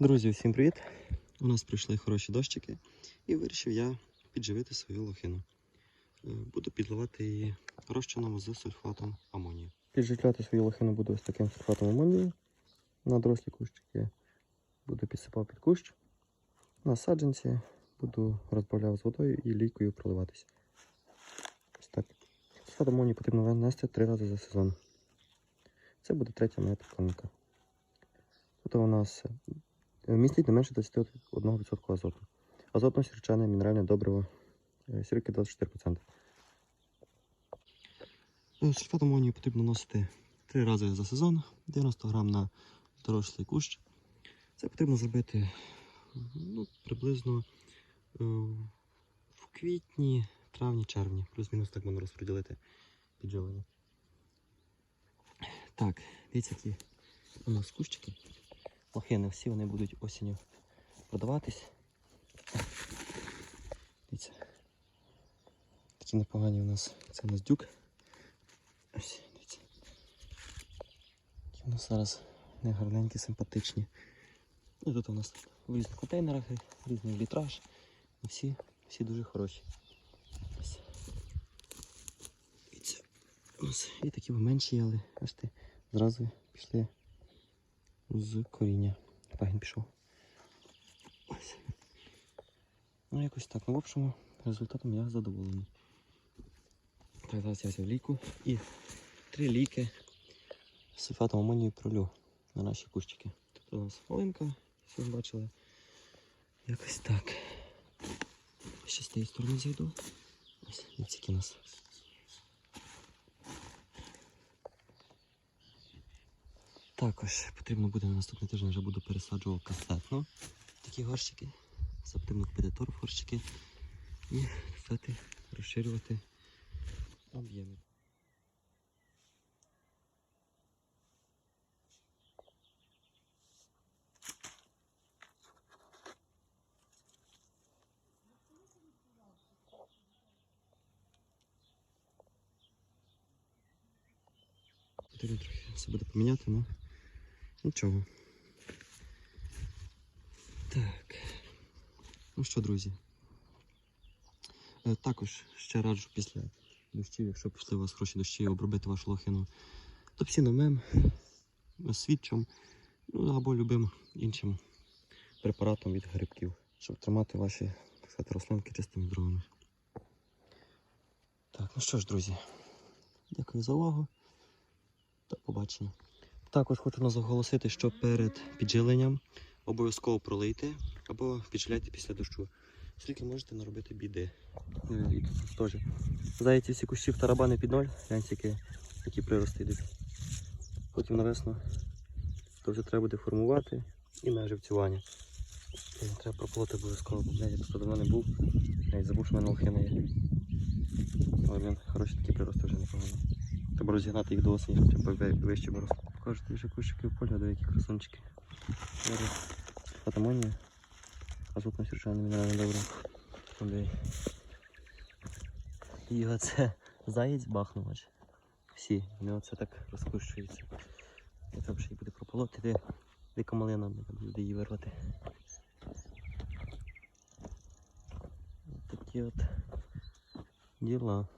Друзі, всім привіт! У нас прийшли хороші дощики і вирішив я підживити свою лохину. Е, Буду підливати її розчином з сульфатом амонію. Підживляти свою лохину буду ось таким сульфатом амонію. На дорослі кущики буду підсипав під кущ. На саджанці буду розбавляв з водою і лійкою проливатися. Ось так. Сульфат амонію потрібно винести три рази за сезон. Це буде третя моя підкормка. Тут у нас містить не менше 21% азоту. Азотно сірчане мінеральне добриво е, сірки 24%. Сульфат амонію потрібно носити 3 рази за сезон, 90 грам на дорослий кущ. Це потрібно зробити ну, приблизно е, в квітні, травні, червні. Плюс-мінус так можна розподілити підживлення. Так, дивіться, які у нас кущики. Лохини всі вони будуть осінню продаватись. Дивіться. Такі непогані у нас. Це у нас дюк. Ось, дивіться. Такі у нас зараз не гарненькі, симпатичні. І тут у нас в різних контейнерах різний літраж. І всі, всі дуже хороші. Ось. Дивіться. Ось. І такі менші, але бачите, зразу пішли з коріння. Пагін пішов. Ось. Ну, якось так. Ну, в общем, результатом я задоволений. Так, зараз я взяв ліку і три ліки з сульфатом амонію пролю на наші кущики. Тут у нас малинка, все ви бачили. Якось так. Ще з тієї сторони зайду. Ось, які у нас. Також потрібно буде на наступний тиждень вже буду пересаджувати касетно такі горщики. Потрібно купити торф горщики і стати розширювати об'єми. Потрібно трохи все буде поміняти, ну нічого. Так. Ну що, друзі. Е, Також ще раджу після дощів, якщо пішли у вас хороші дощі, обробити вашу лохину топсіномем, свідчом, ну або любим іншим препаратом від грибків, щоб тримати ваші так сказати, рослинки чистими здоровими. Так, ну що ж, друзі, дякую за увагу. До побачення. Також хочу нас оголосити, що перед піджиленням обов'язково пролийте або піджиляйте після дощу. Скільки можете наробити біди. Ну, і тут теж. Зайці всі кущі в тарабани під ноль, гляньте, які, прирости йдуть. Потім на весну то вже треба буде формувати і на живцювання. Треба прополоти обов'язково, бо я просто давно не був. Навіть забув, що мене лохина є. Але блін, хороші такі прирости вже непогано. Треба розігнати їх до осені, щоб вище виросли. Покажете вже кущики в полі, до які красунчики. Фотомонія. Азотно сірчане мінеральне добре. І оце заєць бахнув аж. Всі, вони оце так розкущуються. І треба ще їх буде прополоти, де дика малина буде її вирвати. Такі от діла.